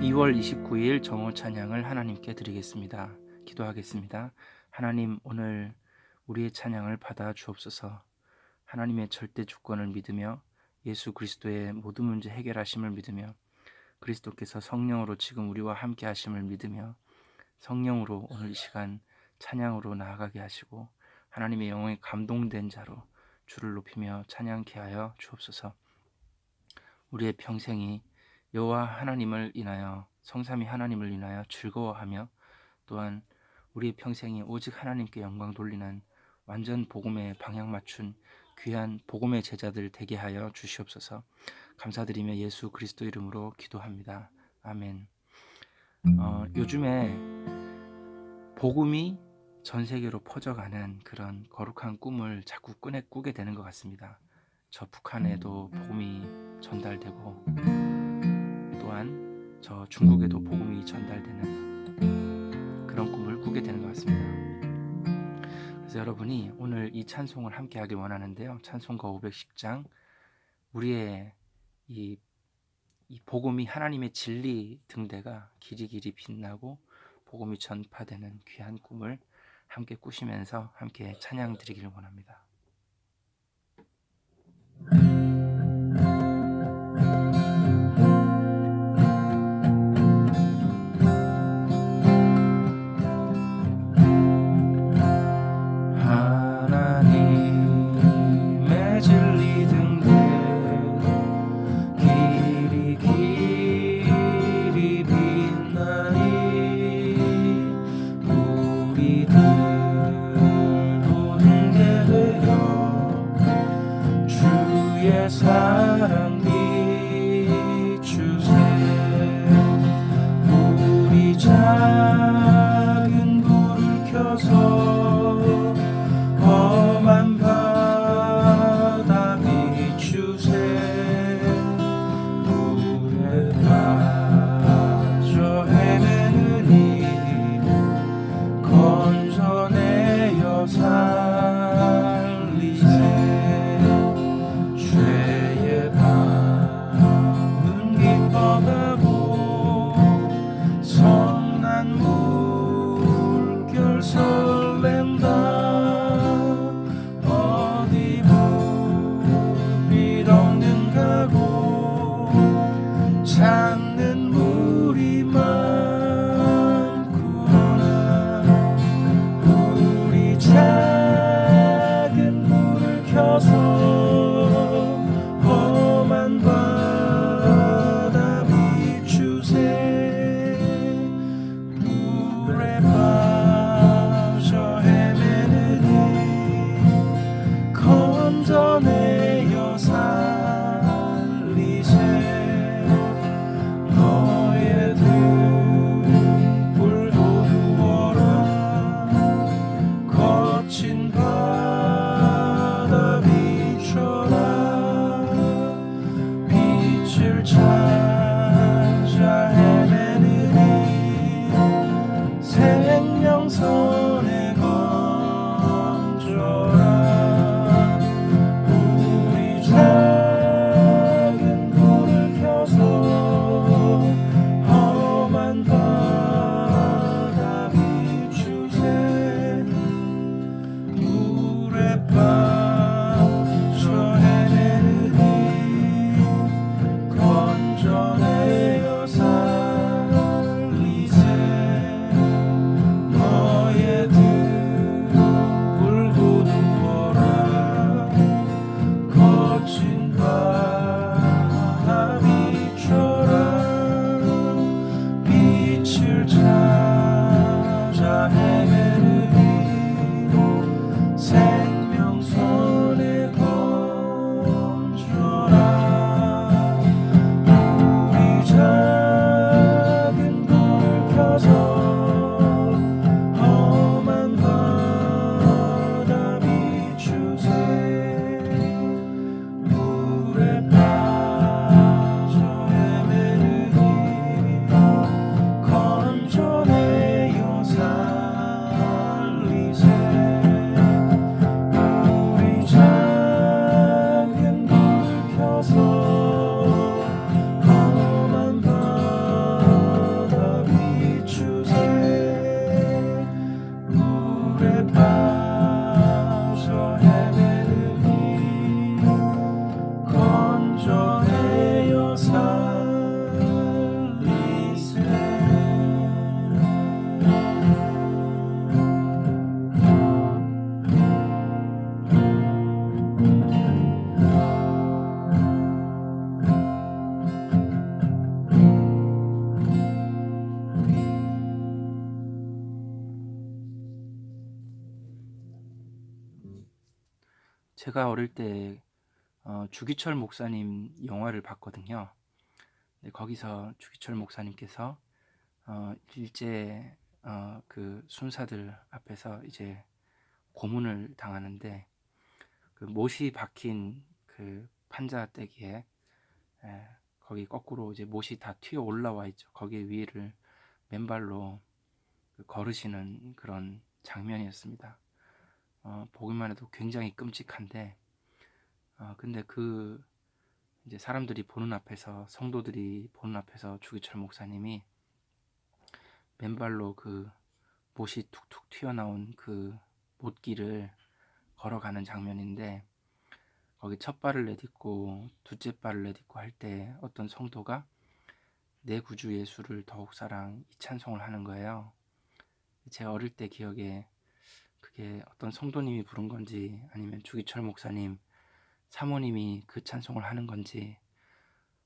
2월 29일 정오 찬양을 하나님께 드리겠습니다. 기도하겠습니다. 하나님 오늘 우리의 찬양을 받아 주옵소서. 하나님의 절대 주권을 믿으며 예수 그리스도의 모든 문제 해결하심을 믿으며 그리스도께서 성령으로 지금 우리와 함께 하심을 믿으며 성령으로 오늘 이 시간 찬양으로 나아가게 하시고 하나님의 영혼에 감동된 자로 주를 높이며 찬양케 하여 주옵소서. 우리의 평생이 여호와 하나님을 인하여 성삼위 하나님을 인하여 즐거워하며 또한 우리의 평생이 오직 하나님께 영광 돌리는 완전 복음에 방향 맞춘 귀한 복음의 제자들 되게 하여 주시옵소서. 감사드리며 예수 그리스도 이름으로 기도합니다. 아멘. 어, 요즘에 복음이 전 세계로 퍼져가는 그런 거룩한 꿈을 자꾸 꾸게, 꾸게 되는 것 같습니다. 저 북한에도 복음이 전달되고 또한 저 중국에도 복음이 전달되는 그런 꿈을 꾸게 되는 것 같습니다. 그래서 여러분이 오늘 이 찬송을 함께 하길 원하는데요. 찬송가 510장 우리의 이, 이 복음이 하나님의 진리 등대가 길이 길이 빛나고 복음이 전파되는 귀한 꿈을 함께 꾸시면서 함께 찬양 드리기를 원합니다. 돌보는 게 되어 주의 사랑. 제가 어릴 때 어, 주기철 목사님 영화를 봤거든요. 근데 거기서 주기철 목사님께서 어, 일제 어, 그 순사들 앞에서 이제 고문을 당하는데 그 못이 박힌 그 판자떼기에 에, 거기 거꾸로 이제 못이 다 튀어 올라와 있죠. 거기 위를 맨발로 그 걸으시는 그런 장면이었습니다. 어, 보기만 해도 굉장히 끔찍한데, 어, 근데 그 이제 사람들이 보는 앞에서 성도들이 보는 앞에서 주기철 목사님이 맨발로 그 못이 툭툭 튀어나온 그 못길을 걸어가는 장면인데 거기 첫 발을 내딛고 둘째 발을 내딛고 할 때 어떤 성도가 내 구주 예수를 더욱 사랑 이 찬송을 하는 거예요. 제 어릴 때 기억에 그게 어떤 성도님이 부른 건지 아니면 주기철 목사님 사모님이 그 찬송을 하는 건지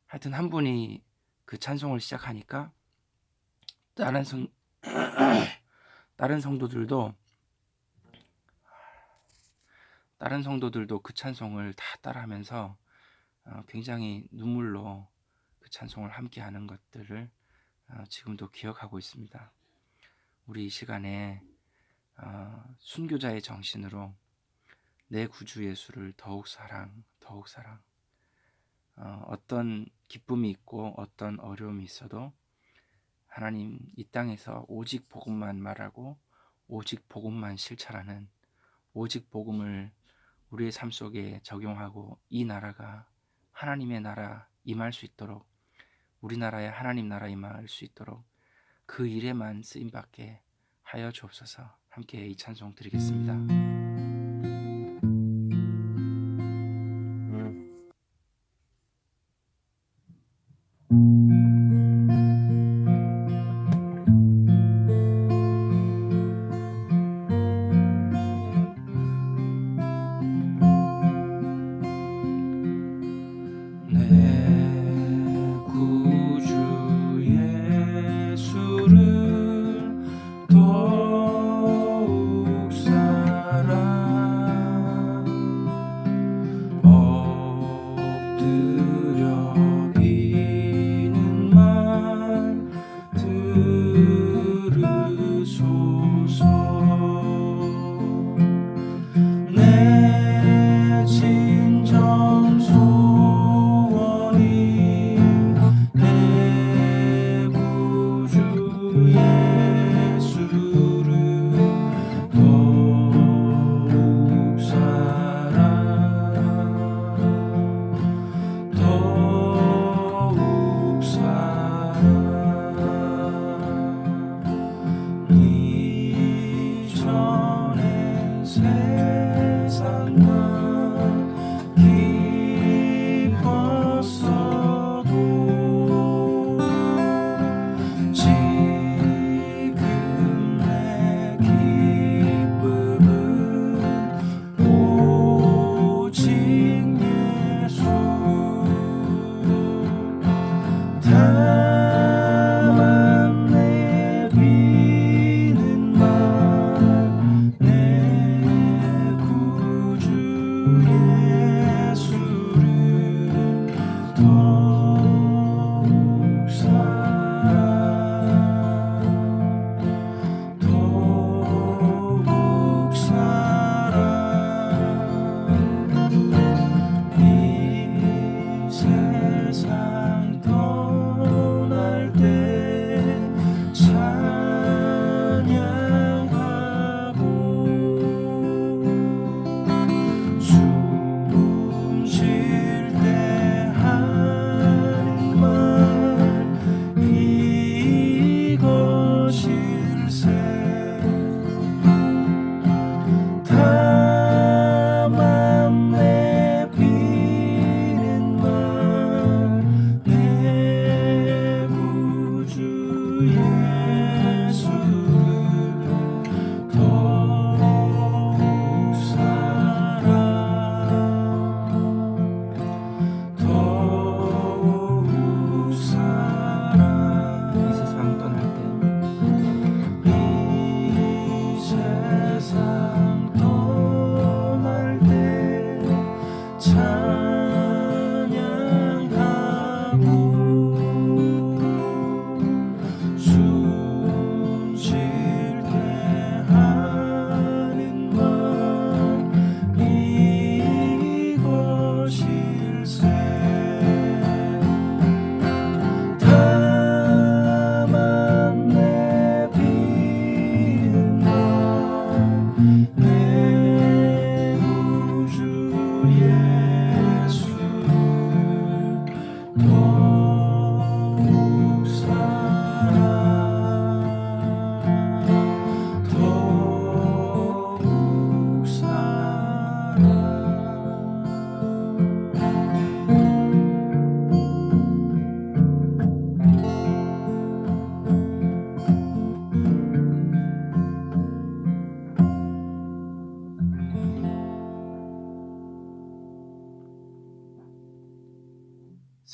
하여튼 한 분이 그 찬송을 시작하니까 다른 성 다른 성도들도 다른 성도들도 그 찬송을 다 따라하면서 어, 굉장히 눈물로 그 찬송을 함께 하는 것들을 어, 지금도 기억하고 있습니다. 우리 이 시간에 어, 순교자의 정신으로 내 구주 예수를 더욱 사랑, 더욱 사랑. 어, 어떤 기쁨이 있고 어떤 어려움이 있어도 하나님 이 땅에서 오직 복음만 말하고 오직 복음만 실천하는 오직 복음을 우리의 삶 속에 적용하고 이 나라가 하나님의 나라 임할 수 있도록 우리나라에 하나님 나라 임할 수 있도록 그 일에만 쓰임 받게 하여 주옵소서. 함께 이 찬송 드리겠습니다. 내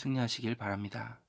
승리하시길 바랍니다.